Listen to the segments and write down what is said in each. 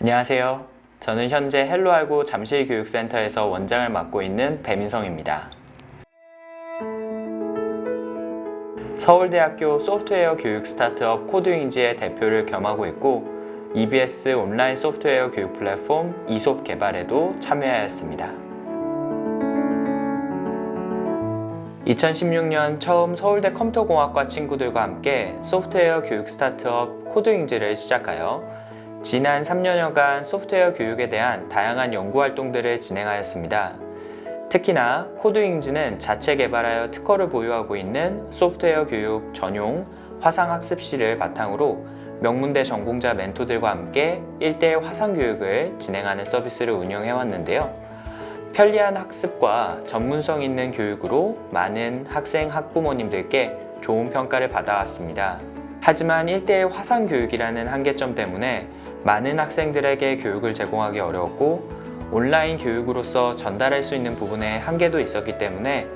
안녕하세요. 저는 현재 헬로알고 잠실교육센터에서 원장을 맡고 있는 배민성입니다. 서울대학교 소프트웨어 교육 스타트업 코드윙즈의 대표를 겸하고 있고 EBS 온라인 소프트웨어 교육 플랫폼 이솝 개발에도 참여하였습니다. 2016년 처음 서울대 컴퓨터공학과 친구들과 함께 소프트웨어 교육 스타트업 코드윙즈를 시작하여 지난 3년여간 소프트웨어 교육에 대한 다양한 연구 활동들을 진행하였습니다. 특히나 코드윙즈는 자체 개발하여 특허를 보유하고 있는 소프트웨어 교육 전용 화상학습실을 바탕으로 명문대 전공자 멘토들과 함께 1대1 화상교육을 진행하는 서비스를 운영해 왔는데요. 편리한 학습과 전문성 있는 교육으로 많은 학생, 학부모님들께 좋은 평가를 받아왔습니다. 하지만 1대1 화상교육이라는 한계점 때문에 많은 학생들에게 교육을 제공하기 어려웠고 온라인 교육으로서 전달할 수 있는 부분에 한계도 있었기 때문에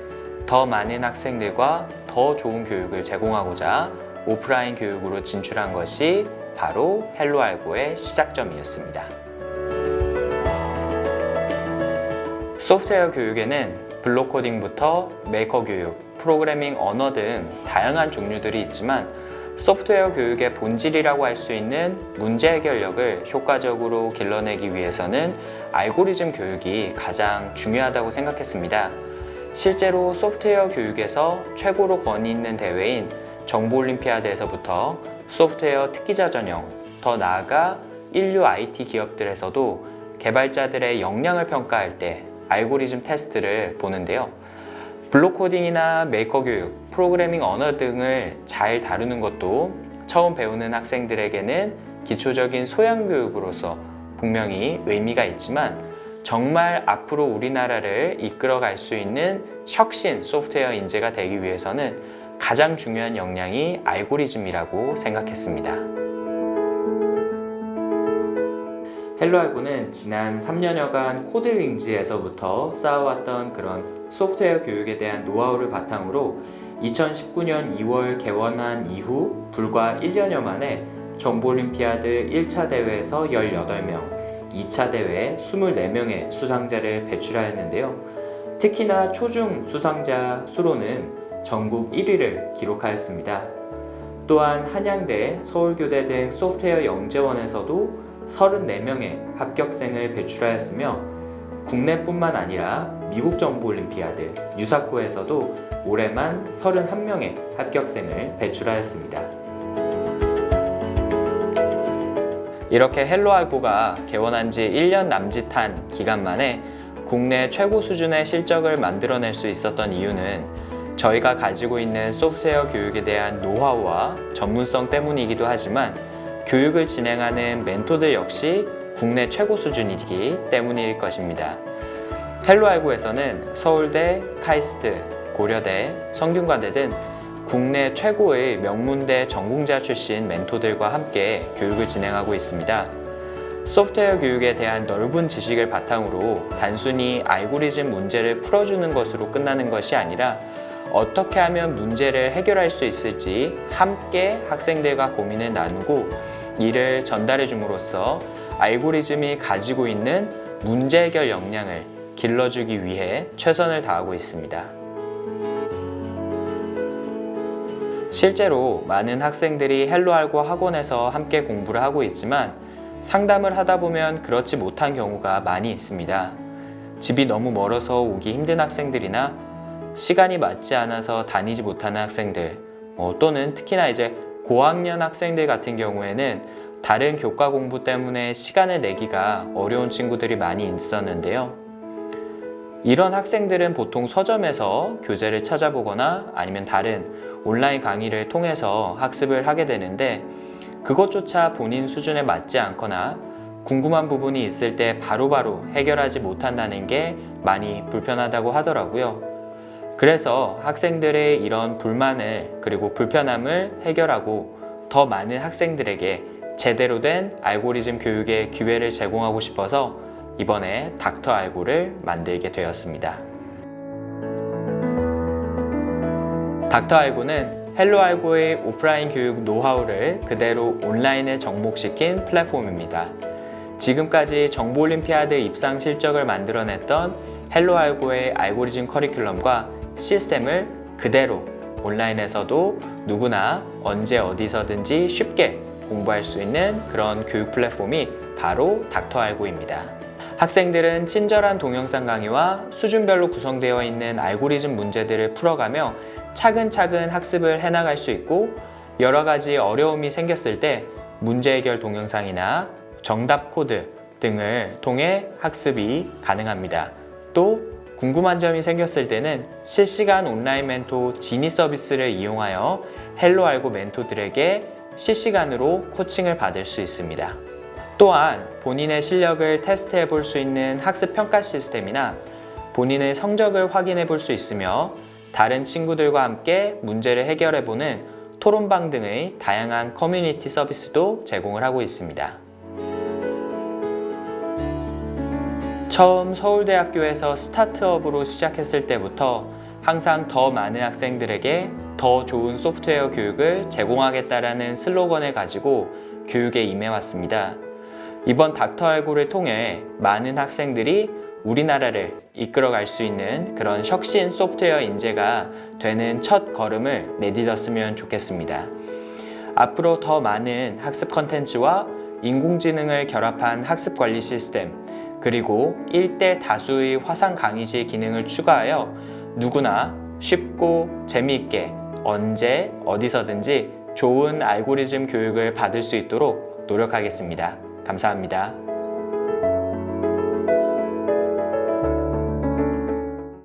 더 많은 학생들과 더 좋은 교육을 제공하고자 오프라인 교육으로 진출한 것이 바로 헬로알고의 시작점이었습니다. 소프트웨어 교육에는 블록 코딩부터 메이커 교육, 프로그래밍 언어 등 다양한 종류들이 있지만 소프트웨어 교육의 본질이라고 할 수 있는 문제 해결력을 효과적으로 길러내기 위해서는 알고리즘 교육이 가장 중요하다고 생각했습니다. 실제로 소프트웨어 교육에서 최고로 권위 있는 대회인 정보올림피아드에서부터 소프트웨어 특기자 전형, 더 나아가 인류 IT 기업들에서도 개발자들의 역량을 평가할 때 알고리즘 테스트를 보는데요. 블록 코딩이나 메이커 교육, 프로그래밍 언어 등을 잘 다루는 것도 처음 배우는 학생들에게는 기초적인 소양 교육으로서 분명히 의미가 있지만 정말 앞으로 우리나라를 이끌어 갈 수 있는 혁신 소프트웨어 인재가 되기 위해서는 가장 중요한 역량이 알고리즘이라고 생각했습니다. 헬로알고는 지난 3년여간 코드윙즈에서부터 쌓아왔던 그런 소프트웨어 교육에 대한 노하우를 바탕으로 2019년 2월 개원한 이후 불과 1년여 만에 정보올림피아드 1차 대회에서 18명, 2차 대회 24명의 수상자를 배출하였는데요. 특히나 초중 수상자 수로는 전국 1위를 기록하였습니다. 또한 한양대, 서울교대 등 소프트웨어 영재원에서도 34명의 합격생을 배출하였으며 국내뿐만 아니라 미국 정보올림피아드, 유사코에서도 올해만 31명의 합격생을 배출하였습니다. 이렇게 헬로알고가 개원한 지 1년 남짓한 기간 만에 국내 최고 수준의 실적을 만들어낼 수 있었던 이유는 저희가 가지고 있는 소프트웨어 교육에 대한 노하우와 전문성 때문이기도 하지만 교육을 진행하는 멘토들 역시 국내 최고 수준이기 때문일 것입니다. 헬로알고에서는 서울대, 카이스트, 고려대, 성균관대 등 국내 최고의 명문대 전공자 출신 멘토들과 함께 교육을 진행하고 있습니다. 소프트웨어 교육에 대한 넓은 지식을 바탕으로 단순히 알고리즘 문제를 풀어주는 것으로 끝나는 것이 아니라 어떻게 하면 문제를 해결할 수 있을지 함께 학생들과 고민을 나누고 이를 전달해 줌으로써 알고리즘이 가지고 있는 문제 해결 역량을 길러주기 위해 최선을 다하고 있습니다. 실제로 많은 학생들이 헬로알고 학원에서 함께 공부를 하고 있지만 상담을 하다 보면 그렇지 못한 경우가 많이 있습니다. 집이 너무 멀어서 오기 힘든 학생들이나 시간이 맞지 않아서 다니지 못하는 학생들, 뭐 또는 특히나 이제 고학년 학생들 같은 경우에는 다른 교과 공부 때문에 시간을 내기가 어려운 친구들이 많이 있었는데요. 이런 학생들은 보통 서점에서 교재를 찾아보거나 아니면 다른 온라인 강의를 통해서 학습을 하게 되는데 그것조차 본인 수준에 맞지 않거나 궁금한 부분이 있을 때 바로바로 해결하지 못한다는 게 많이 불편하다고 하더라고요. 그래서 학생들의 이런 불만을 그리고 불편함을 해결하고 더 많은 학생들에게 제대로 된 알고리즘 교육의 기회를 제공하고 싶어서 이번에 닥터 알고를 만들게 되었습니다. 닥터 알고는 헬로 알고의 오프라인 교육 노하우를 그대로 온라인에 접목시킨 플랫폼입니다. 지금까지 정보 올림피아드 입상 실적을 만들어냈던 헬로 알고의 알고리즘 커리큘럼과 시스템을 그대로 온라인에서도 누구나 언제 어디서든지 쉽게 공부할 수 있는 그런 교육 플랫폼이 바로 닥터알고입니다. 학생들은 친절한 동영상 강의와 수준별로 구성되어 있는 알고리즘 문제들을 풀어가며 차근차근 학습을 해나갈 수 있고 여러 가지 어려움이 생겼을 때 문제 해결 동영상이나 정답 코드 등을 통해 학습이 가능합니다. 또 궁금한 점이 생겼을 때는 실시간 온라인 멘토 지니 서비스를 이용하여 헬로 알고 멘토들에게 실시간으로 코칭을 받을 수 있습니다. 또한 본인의 실력을 테스트해 볼 수 있는 학습 평가 시스템이나 본인의 성적을 확인해 볼 수 있으며 다른 친구들과 함께 문제를 해결해 보는 토론방 등의 다양한 커뮤니티 서비스도 제공을 하고 있습니다. 처음 서울대학교에서 스타트업으로 시작했을 때부터 항상 더 많은 학생들에게 더 좋은 소프트웨어 교육을 제공하겠다라는 슬로건을 가지고 교육에 임해왔습니다. 이번 닥터 알고를 통해 많은 학생들이 우리나라를 이끌어갈 수 있는 그런 혁신 소프트웨어 인재가 되는 첫 걸음을 내딛었으면 좋겠습니다. 앞으로 더 많은 학습 컨텐츠와 인공지능을 결합한 학습 관리 시스템, 그리고 1대 다수의 화상 강의실 기능을 추가하여 누구나 쉽고 재미있게 언제 어디서든지 좋은 알고리즘 교육을 받을 수 있도록 노력하겠습니다. 감사합니다.